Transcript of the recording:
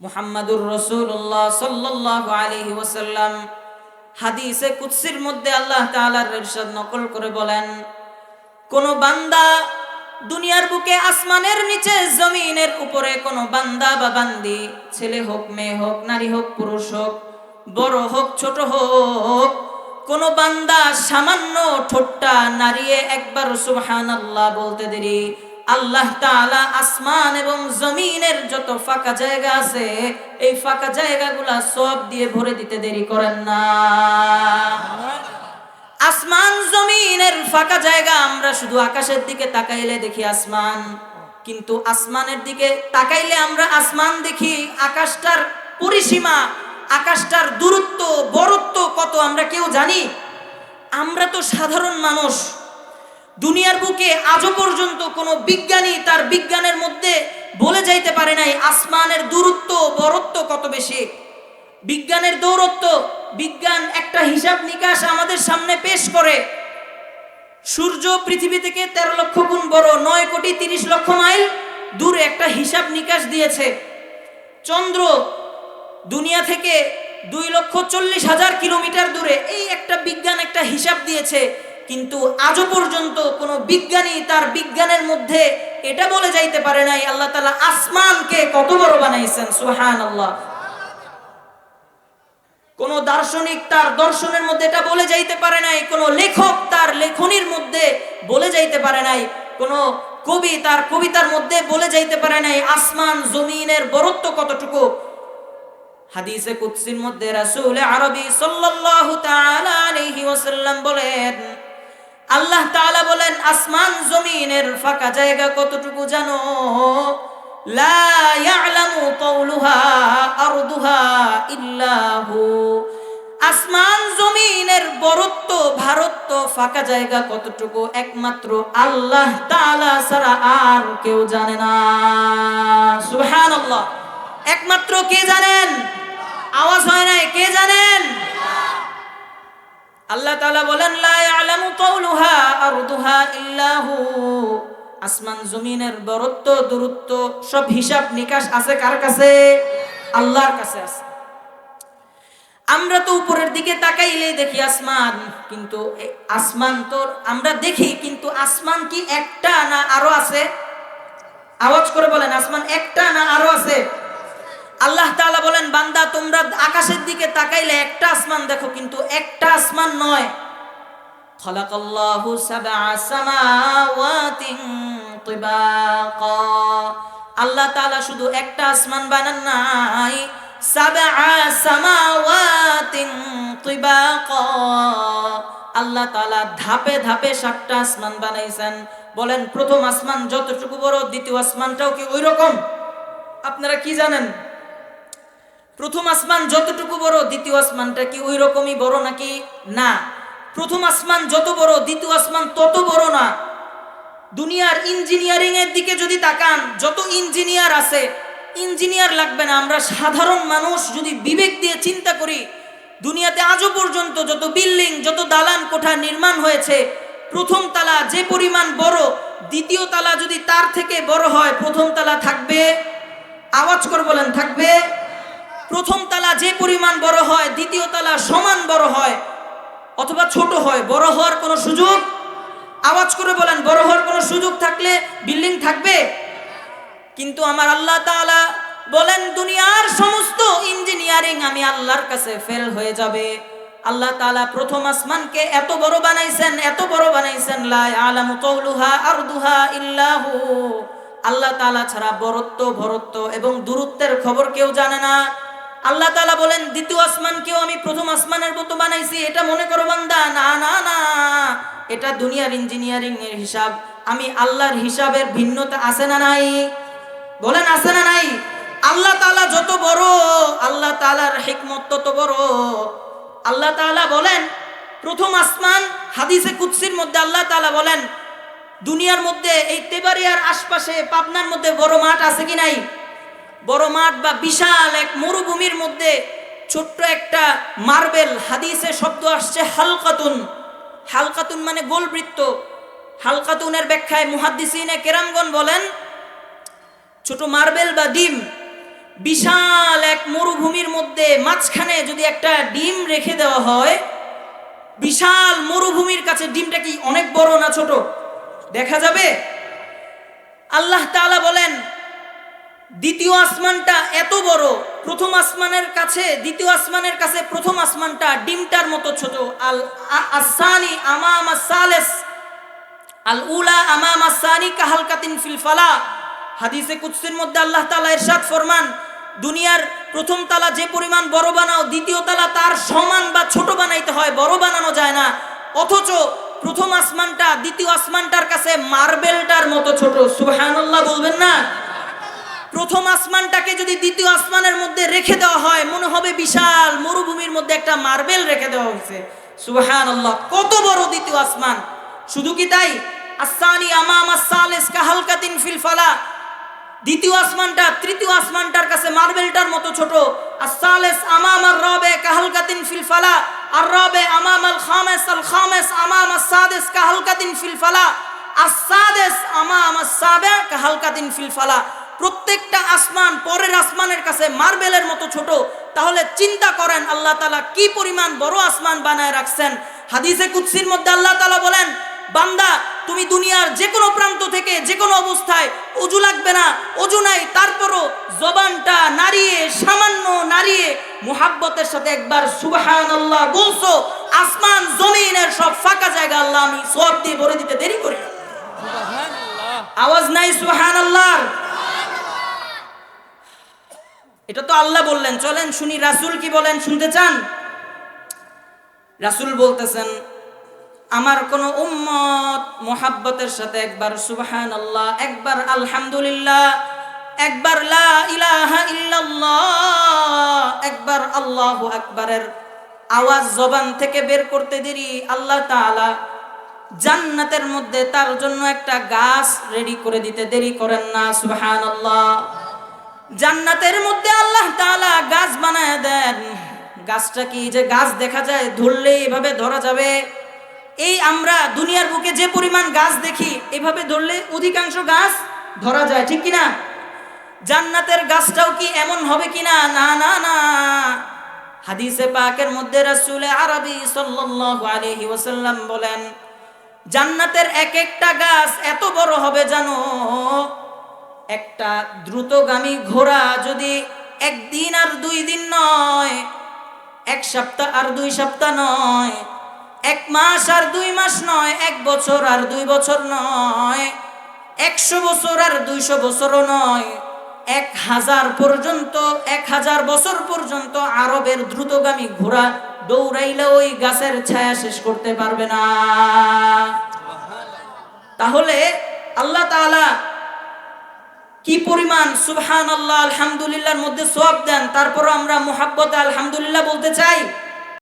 মুহাম্মাদুর রসুল্লাহ সাল্লাহ আলহি ওসাল্লাম হাদিসে কুৎসির মধ্যে আল্লাহ তাআলার ইরশাদ নকল করে বলেন, কোন বান্দা দুনিয়ার বুকে আসমানের নিচে জমিনের উপরে কোন বান্দা বা বান্দি, ছেলে হোক, মেয়ে হোক, নারী হোক, পুরুষ হোক, বড় হোক, ছোট হোক, কোন বান্দা সামান্য ঠোঁটটা নাড়িয়ে একবার সুবহান আল্লাহ বলতে দেরি আল্লাহ তাআলা আসমান এবং জমিনের যত ফাঁকা জায়গা আছে, এই ফাঁকা জায়গাগুলা সব দিয়ে ভরে দিতে দেরি করেন না। আসমান, জমিনের ফাঁকা জায়গা, আমরা শুধু আকাশের দিকে তাকাইলে দেখি আসমান। কিন্তু আসমানের দিকে তাকাইলে আমরা আসমান দেখি, আকাশটার পরিসীমা, আকাশটার দূরত্ব, বরত্ব কত আমরা কেউ জানি? আমরা তো সাধারণ মানুষ। দুনিয়ার বুকে আজও পর্যন্ত কোনো বিজ্ঞানী তার বিজ্ঞানের মধ্যে বলে যাইতে পারে নাই, আসমানের দূরত্ব, বরত্ব কত বেশি। বিজ্ঞানের দৌরত্ব, বিজ্ঞান একটা হিসাব নিকাশ আমাদের সামনে পেশ করে। সূর্য পৃথিবী থেকে তেরো লক্ষ গুণ বড়, নয় কোটি তিরিশ লক্ষ মাইল দূরে একটা হিসাব নিকাশ দিয়েছে। চন্দ্র দুনিয়া থেকে দুই লক্ষ চল্লিশ হাজার কিলোমিটার দূরে এই একটা বিজ্ঞান একটা হিসাব দিয়েছে। কিন্তু আজও পর্যন্ত কোনো বিজ্ঞানী তার বিজ্ঞানের মধ্যে এটা বলে যাইতে পারে নাই, আল্লাহ তালা আসমানকে কত বড় বানাইছেন সুহান আল্লাহ কোন দার্শনিক তার দর্শনের মধ্যে এটা বলে যাইতে পারে নাই, কোন লেখক তার লেখনির মধ্যে বলে যাইতে পারে নাই, কোন কবি তার কবিতার মধ্যে বলে যাইতে পারে নাই, আসমান জমিনের বরত্ব কতটুকু। হাদিসে কুৎসির মধ্যে রাসূল আরবি সাল্লাল্লাহু তাআলা আলাইহি ওয়াসাল্লাম বলেন আল্লাহ তাআলা বলেন, আসমান জমিনের ফাঁকা জায়গা কতটুকু জানো? লা ইয়ালামু কওলুহা আরদুহা ইল্লাহু। আসমান জমিনের বরত্ব, ভারত্ব, ফাঁকা জায়গা কতটুকু? একমাত্র আল্লাহ তাআলা ছাড়া আর কেউ জানে না। সুবহানাল্লাহ। একমাত্র কে জানেন? আওয়াজ হয় নাই, কে জানেন? আল্লাহ তাআলা বলেন আসমান জমিনের বরত্ব, দূরত্ব, সব হিসাব নিকাশ আছে কার কাছে? আল্লাহর কাছে আছে। আমরা তো উপরের দিকে তাকাইলেই দেখি আসমান, কিন্তু আসমান তো আমরা দেখি, কিন্তু আসমান কি একটা না আরও আছে? আওয়াজ করে বলেন, আসমান একটা না আরও আছে? আল্লাহ তালা বলেন, বান্দা, তোমরা আকাশের দিকে তাকাইলে একটা আসমান দেখো, কিন্তু একটা আসমান নয়। আল্লাহ তাআলা শুধু একটা আসমান বানান নাই আল্লাহ তাআলা ধাপে ধাপে সাতটা আসমান বানাইছেন। বলেন, প্রথম আসমান যতটুকু বড়, দ্বিতীয় আসমানটাও কি ওই রকম আপনারা কি জানেন? প্রথম আসমান যতটুকু বড়, দ্বিতীয় আসমানটা কি ওই রকমই বড় নাকি? না। প্রথম আসমান যত বড়, দ্বিতীয় আসমান তত বড় না। দুনিয়ার ইঞ্জিনিয়ারিং এর দিকে যদি তাকান, যত ইঞ্জিনিয়ার আছে ইঞ্জিনিয়ার লাগবে না। আমরা সাধারণ মানুষ যদি বিবেক দিয়ে চিন্তা করি, দুনিয়াতে আজও পর্যন্ত যত বিল্ডিং যত দালান কোঠা নির্মাণ হয়েছে, প্রথম তালা যে পরিমাণ বড়, দ্বিতীয় তালা যদি তার থেকে বড় হয়, প্রথম তালা থাকবে? আওয়াজ করে বলেন, থাকবে? প্রথম তালা যে পরিমাণ বড় হয়, দ্বিতীয় তালা সমান বড় হয়, অথবা ছোট হয়, বড় হওয়ার কোনো সুযোগ? আওয়াজ করে বলেন, বড় হওয়ার কোনো সুযোগ থাকলে বিল্ডিং থাকবে? কিন্তু আমার আল্লাহ তাআলা বলেন, দুনিয়ার সমস্ত ইঞ্জিনিয়ারিং আমি আল্লাহর কাছে ফেল হয়ে যাবে। আল্লাহ তাআলা প্রথম আসমানকে এত বড় বানাইছেন, এত বড় বানাইছেন ইল্লাহু। আল্লাহ তাআলা ছাড়া বরত্ব, ভরত্ব এবং দূরত্বের খবর কেউ জানে না। আল্লাহ তালা বলেন, দ্বিতীয় আসমানকেও আমি প্রথম আসমানের মতো বানাইছি। এটা মনে করো বান্দা, না না না। এটা দুনিয়ার ইঞ্জিনিয়ারিং এর হিসাব। আমি আল্লাহর হিসাবের ভিন্নতা আছে না নাই? বলেন, আছে না নাই? আল্লাহ তালা যত বড়, আল্লাহ তাআলার হিকমত তত বড়। আল্লাহ তাআলা বলেন, প্রথম আসমান হাদিসে কুৎসির মধ্যে আল্লাহ তালা বলেন, দুনিয়ার মধ্যে এই তেবারিয়ার আশপাশে পাবনার মধ্যে বড় মাঠ আছে কি নাই? বড় মাঠ বা বিশাল এক মরুভূমির মধ্যে ছোট্ট একটা মার্বেল হাদিসে শব্দ আসছে হালকাতুন। হালকাতুন মানে গোলবৃত্ত। হালকাতুনের ব্যাখ্যায় মুহাদ্দিসিনে কেরামগণ বলেন, ছোট মার্বেল বা ডিম বিশাল এক মরুভূমির মধ্যে মাঝখানে যদি একটা ডিম রেখে দেওয়া হয়, বিশাল মরুভূমির কাছে ডিমটা কি অনেক বড় না ছোট? দেখা যাবে? আল্লাহ তাআলা বলেন দ্বিতীয় আসমানটা এত বড়, প্রথম আসমানের কাছে, দ্বিতীয় আসমানের কাছে প্রথম আসমানটা ডিমটার মতো ছোট। আল আসানি আমাম সালেস, আল উলা আমাম আসানি কাহালকাতিন ফিল ফালা। হাদিসে কুৎসির মধ্যে আল্লাহ তাআলা ইরশাদ ফরমান, দুনিয়ার প্রথম তালা যে পরিমাণ বড় বানাও, দ্বিতীয় তালা তার সমান বা ছোট বানাইতে হয়, বড় বানানো যায় না। অথচ প্রথম আসমানটা দ্বিতীয় আসমানটার কাছে মার্বেলটার মতো ছোট। সুবহানাল্লাহ বলবেন না? প্রথম আসমানটাকে যদি দ্বিতীয় আসমানের মধ্যে রেখে দেওয়া হয়, মনে হবে বিশাল মরুভূমির মধ্যে একটা মার্বেল রেখে দেওয়া হয়েছে। সুবহান আল্লাহ কত বড় দ্বিতীয় আসমান। শুধু কি তাই? আসানি আমাম সালেস কাহালকাতিন ফিল ফালা। দ্বিতীয় আসমানটা, তৃতীয় আসমানটার কাছে মার্বেলটার মতো ছোট। আসালেস আমাম আর রবে কাহালকাতিন ফিল ফালা। আর রবে আমাম আল খামেস আল খামেস আমাম আসাদেস কাহালকাতিন ফিল ফালা। আসাদেস আমাম আসাবে কাহালকাতিন ফিল ফালা। প্রত্যেকটা আসমান পরের আসমানের কাছে মার্বেলের মতো ছোট। তাহলে চিন্তা করেন আল্লাহ তালা কি পরিমাণ বড় আসমান বানায় রাখছেন। হাদিসে কুৎসির মধ্যে আল্লাহ তালা বলেন বান্দা তুমি দুনিয়ার যে কোনো প্রান্ত থেকে যে কোনো অবস্থায় অজু লাগবে না অজু নাই তারপরও জবানটা নাড়িয়ে সামান্য নাড়িয়ে মুহাব্বতের সাথে একবার সুবাহান আল্লাহ বলছো আসমান জমিনের সব ফাঁকা জায়গা আল্লাহ আমি সব দিয়ে ভরে দিতে দেরি করি আওয়াজ নাই সুহান আল্লাহর এটা তো আল্লাহ বললেন। চলেন শুনি, রাসূল কি বলেন, শুনতে চান? রাসূল বলতেছেন, আমার কোন উম্মত মোহাব্বতের সাথে একবার সুবহান আল্লাহ একবার আলহামদুলিল্লাহ, একবার লা ইলাহা ইল্লাল্লাহ, একবার আল্লাহু আকবারের আওয়াজ জবান থেকে বের করতে দেরি, আল্লাহ তাআলা জান্নাতের মধ্যে তার জন্য একটা গাছ রেডি করে দিতে দেরি করেন না, সুবহানাল্লাহ। জান্নাতের মধ্যে আল্লাহ তাআলা গাছ বানায় দেন। গাছটা কি যে গাছ দেখা যায় ধরলে এভাবে ধরা যাবে? এই আমরা দুনিয়ার বুকে যে পরিমাণ গাছ দেখি, এভাবে ধরলে অধিকাংশ গাছ ধরা যায়, ঠিক কি না জান্নাতের গাছটাও কি এমন হবে কিনা? না না না। হাদিসে পাকের মধ্যে রাসূল আরবি সাল্লাল্লাহু আলাইহি ওয়াসাল্লাম বলেন, জান্নাতের এক একটা গাছ এত বড় হবে জানো একটা দ্রুতগামী ঘোড়া যদি একদিন আর দুই দিন নয়, এক সপ্তাহ আর দুই সপ্তাহ নয়, এক মাস আর দুই মাস নয়, এক বছর আর দুই বছর নয়, একশো বছর আর দুইশো বছরও নয়, এক হাজার পর্যন্ত, এক হাজার বছর পর্যন্ত আরবের দ্রুতগামী ঘোড়া দৌড়াইলে ওই গাছের ছায়া শেষ করতে পারবে না। তাহলে আল্লাহ তাআলা কি পরিমাণ সুবহান আল্লাহ আলহামদুলিল্লাহর মধ্যে সব দেন তারপর আমরা মোহাব্বত আলহামদুলিল্লাহ বলতে চাই।